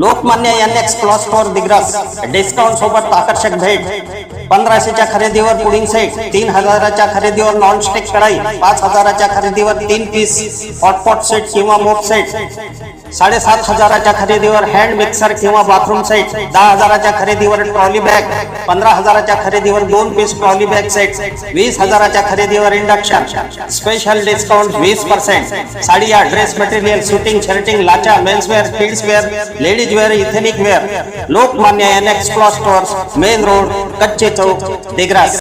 Lokmanya N X plus store Digras discount सोबत आकर्षक भेट. पंधराशेच्या खरेदीवर पुडिंग सेट तीन हजाराच्या खरेदीवर नॉन स्टिक कढाई पाच हजाराच्या खरेदीवर तीन पीस हॉटपॉट सेट किंवा मोप सेट साडेसात हजाराच्या खरेदीवर हँड मिक्सर किंवा बाथरूम सेट दहा हजाराच्या खरेदीवर ट्रॉली बॅग पंधरा हजाराच्या खरेदीवर दोन पीस ट्रॉली बॅग सेट वीस हजाराच्या खरेदीवर इंडक्शन स्पेशल डिस्काउंट वीस पर्सेंट साडिया dress material shooting shirting लाचा menswear kids wear ladies wear ethnic wear Lokmanya N X cloth stores main road कच्चे चौक दिग्रास.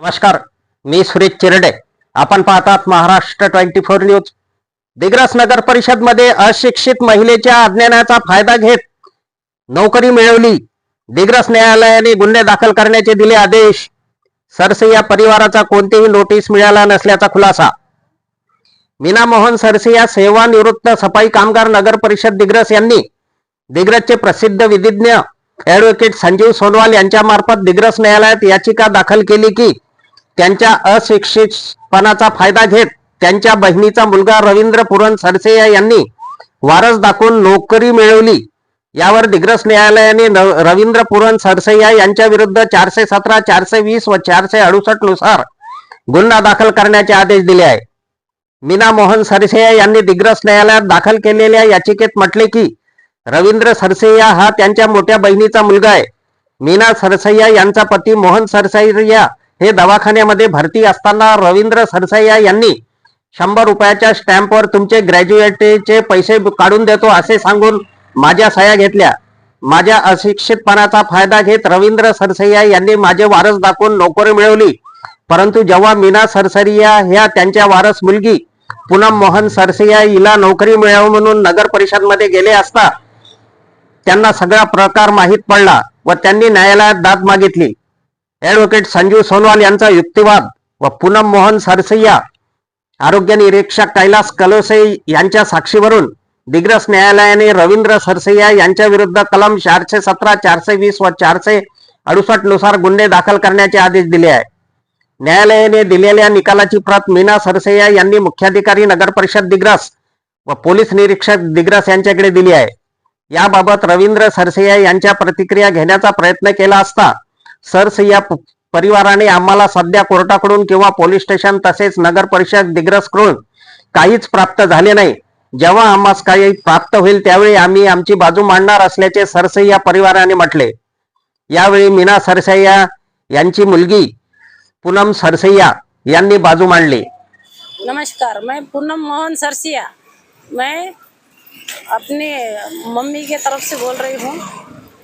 नमस्कार मी सुरेश चिरडे. आपण पाहतात Maharashtra twenty four news. Digras नगर परिषदमध्ये अशिक्षित महिलेच्या अज्ञानाचा फायदा घेत नोकरी मिळवली. दिग्रस न्यायालयाने गुन्हे दाखल करण्याचे दिले आदेश. सरसिया परिवाराचा कोणतीही नोटीस मिळाला नसल्याचा खुलासा. मीना मोहन सरसिया सेवानिवृत्त सफाई कामगार नगर परिषद दिग्रस यांनी दिग्रसचे प्रसिद्ध विधिज्ञ ऍडव्होकेट संजीव सोनवाल यांच्यामार्फत दिग्रस न्यायालयात याचिका दाखल केली की त्यांच्या अशिक्षितपणाचा फायदा घेत त्यांच्या बहिणीचा मुलगा रवींद्र पुरण सरसेया यांनी वारस दाखवून नोकरी मिळवली. यावर दिग्रस न्यायालयाने रवींद्र पुरण सरसैया यांच्या विरुद्ध चारशे सतरा चारशे वीस व चारशे अडुसष्टनुसार गुन्हा दाखल करण्याचे आदेश दिले आहे. मीना मोहन सरसेया यांनी दिग्रस न्यायालयात दाखल केलेल्या याचिकेत म्हटले की रवींद्र सरसैया हा त्यांच्या मोठ्या बहिणीचा मुलगा आहे. मीना सरसैया यांचा पती मोहन सरसैया हे दवाखान्यामध्ये भरती असताना रवींद्र सरसैया यांनी शंभर रुपयाच्या स्टॅम्पवर तुमचे ग्रॅज्युएटचे पैसे काढून देतो असे सांगून माझ्या सह्या घेतल्या. माझ्या अशिक्षितपणाचा फायदा घेत रवींद्र सरसैया यांनी माझे वारस दाखवून नोकरी मिळवली. परंतु जेव्हा मीना सरसरिया ह्या त्यांच्या वारस मुलगी पूनम मोहन सरसैया हिला नोकरी मिळावी म्हणून नगर परिषदमध्ये गेले असता त्यांना सगळा प्रकार माहीत पडला व त्यांनी न्यायालयात दाद मागितली. ऍडव्होकेट संजीव सोनवाल यांचा युक्तिवाद व पूनम मोहन सरसैया आरोग्य निरीक्षक कैलास कलोसे यांच्या साक्षीवरून दिग्रस न्यायालयाने रवींद्र सरसैया यांच्या विरुद्ध कलम चारशे सतरा चारशे वीस व चारशे अडुसष्टनुसार गुन्हे दाखल करण्याचे आदेश दिले आहे न्यायालयाने दिलेल्या निकालाची प्रत मीना सरसैया यांनी मुख्याधिकारी नगर परिषद दिग्रस व पोलीस निरीक्षक दिग्रस यांच्याकडे दिली आहे. याबाबत रवींद्र सरसय्या यांच्या प्रतिक्रिया घेण्याचा प्रयत्न केला असता सरसैया या परिवाराने आम्हाला सध्या कोर्टाकडून किंवा पोलीस स्टेशन तसेच नगर परिषद दिग्रसकडून काहीच प्राप्त झाले नाही. जेव्हा आम्हास काही प्राप्त होईल त्यावेळी आम्ही आमची बाजू मांडणार असल्याचे सरसैया परिवाराने म्हटले. यावेळी मीना सरसैया यांची मुलगी पूनम सरसैया यांनी बाजू मांडली. नमस्कार मैं पूनम मोहन सरसिया मैं अपनी मम्मी के तरफ से बोल रही हूँ।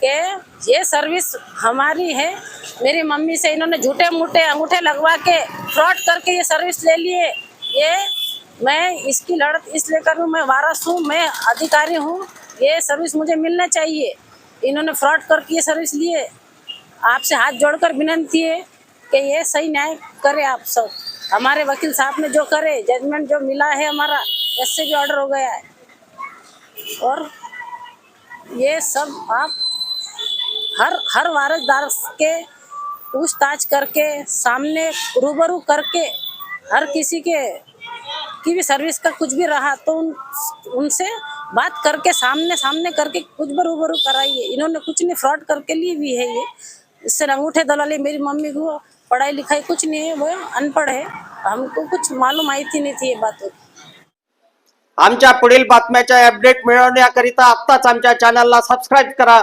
कि ये सर्विस हमारी है। मेरी मम्मी से इन्होंने झूठे मूठे अंगूठे लगवा के फ्रॉड करके ये सर्विस ले लिए। ये मैं इसकी लड़त इसलिए कर रही मैं वारस हूँ, मैं अधिकारी हूँ। ये सर्विस मुझे मिलना चाहिए। इन्होंने फ्रॉड करके ये सर्विस लिए। आपसे हाथ जोड़कर विनंती है कि ये सही न्याय करे आप सब। हमारे वकील साहब ने जो करे जजमेंट जो मिला है हमारा, इससे भी ऑर्डर हो गया है। और ये सब आप हर हर वारसदार के पूछताछ करके, सामने रूबरू करके, हर किसी के, की भी सर्विस का कुछ भी रहा तो उन, उनसे बात करके, सामने सामने करके कुछ भी रूबरू कराइए। इन्होंने कुछ नहीं फ्रॉड करके लिए भी है ये। इससे अंगूठे दलाली, मेरी मम्मी को पढ़ाई लिखाई कुछ नहीं है, वो अनपढ़ है। हमको कुछ मालूम आई थी नहीं थी ये पुढील बातम्याच्या अपडेट मिळवण्याकरिता आत्ताच सबस्क्राईब करा.